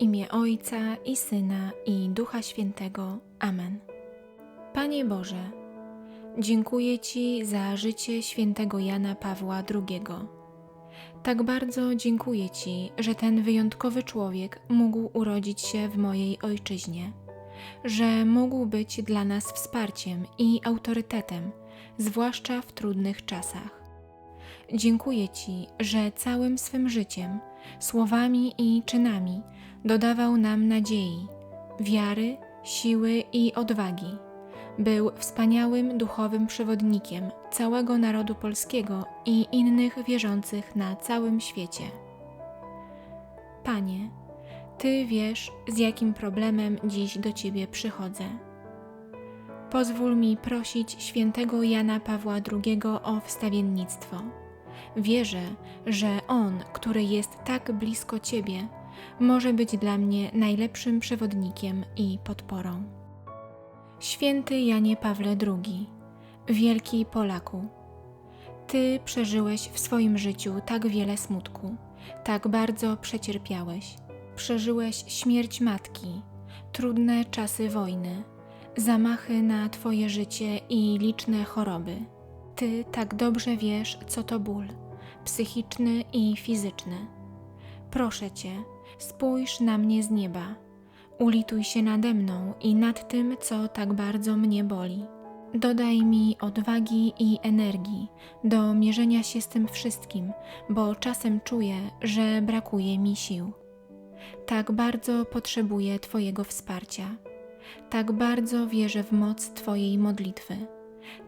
imię Ojca i Syna i Ducha Świętego. Amen. Panie Boże, dziękuję Ci za życie świętego Jana Pawła II. Tak bardzo dziękuję Ci, że ten wyjątkowy człowiek mógł urodzić się w mojej ojczyźnie, że mógł być dla nas wsparciem i autorytetem, zwłaszcza w trudnych czasach. Dziękuję Ci, że całym swym życiem, słowami i czynami dodawał nam nadziei, wiary, siły i odwagi. Był wspaniałym duchowym przewodnikiem całego narodu polskiego i innych wierzących na całym świecie. Panie, Ty wiesz, z jakim problemem dziś do Ciebie przychodzę. Pozwól mi prosić świętego Jana Pawła II o wstawiennictwo. Wierzę, że On, który jest tak blisko Ciebie, może być dla mnie najlepszym przewodnikiem i podporą. Święty Janie Pawle II, wielki Polaku, Ty przeżyłeś w swoim życiu tak wiele smutku, tak bardzo przecierpiałeś. Przeżyłeś śmierć matki, trudne czasy wojny, zamachy na Twoje życie i liczne choroby. Ty tak dobrze wiesz, co to ból, psychiczny i fizyczny. Proszę Cię, spójrz na mnie z nieba. Ulituj się nade mną i nad tym, co tak bardzo mnie boli. Dodaj mi odwagi i energii do mierzenia się z tym wszystkim, bo czasem czuję, że brakuje mi sił. Tak bardzo potrzebuję Twojego wsparcia. Tak bardzo wierzę w moc Twojej modlitwy.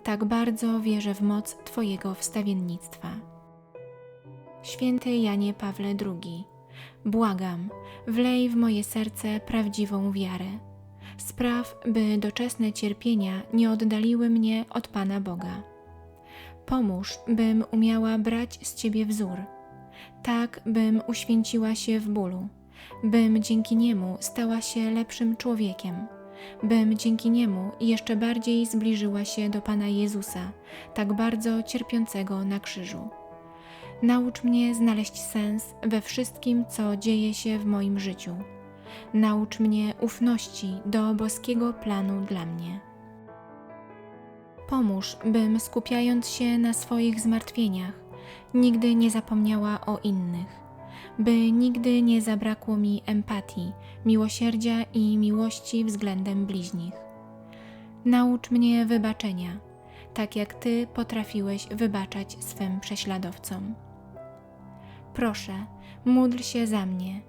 Tak bardzo wierzę w moc Twojego wstawiennictwa. Święty Janie Pawle II, błagam, wlej w moje serce prawdziwą wiarę. Spraw, by doczesne cierpienia nie oddaliły mnie od Pana Boga. Pomóż, bym umiała brać z Ciebie wzór, tak bym uświęciła się w bólu, bym dzięki niemu stała się lepszym człowiekiem, bym dzięki niemu jeszcze bardziej zbliżyła się do Pana Jezusa, tak bardzo cierpiącego na krzyżu. Naucz mnie znaleźć sens we wszystkim, co dzieje się w moim życiu. Naucz mnie ufności do boskiego planu dla mnie. Pomóż, bym skupiając się na swoich zmartwieniach, nigdy nie zapomniała o innych, by nigdy nie zabrakło mi empatii, miłosierdzia i miłości względem bliźnich. Naucz mnie wybaczenia, tak jak Ty potrafiłeś wybaczać swym prześladowcom. Proszę, módl się za mnie,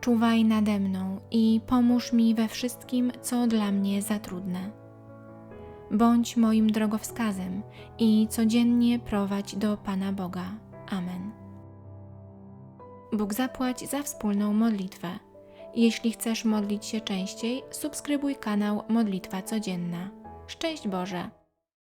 czuwaj nade mną i pomóż mi we wszystkim, co dla mnie za trudne. Bądź moim drogowskazem i codziennie prowadź do Pana Boga. Amen. Bóg zapłać za wspólną modlitwę. Jeśli chcesz modlić się częściej, subskrybuj kanał Modlitwa Codzienna. Szczęść Boże!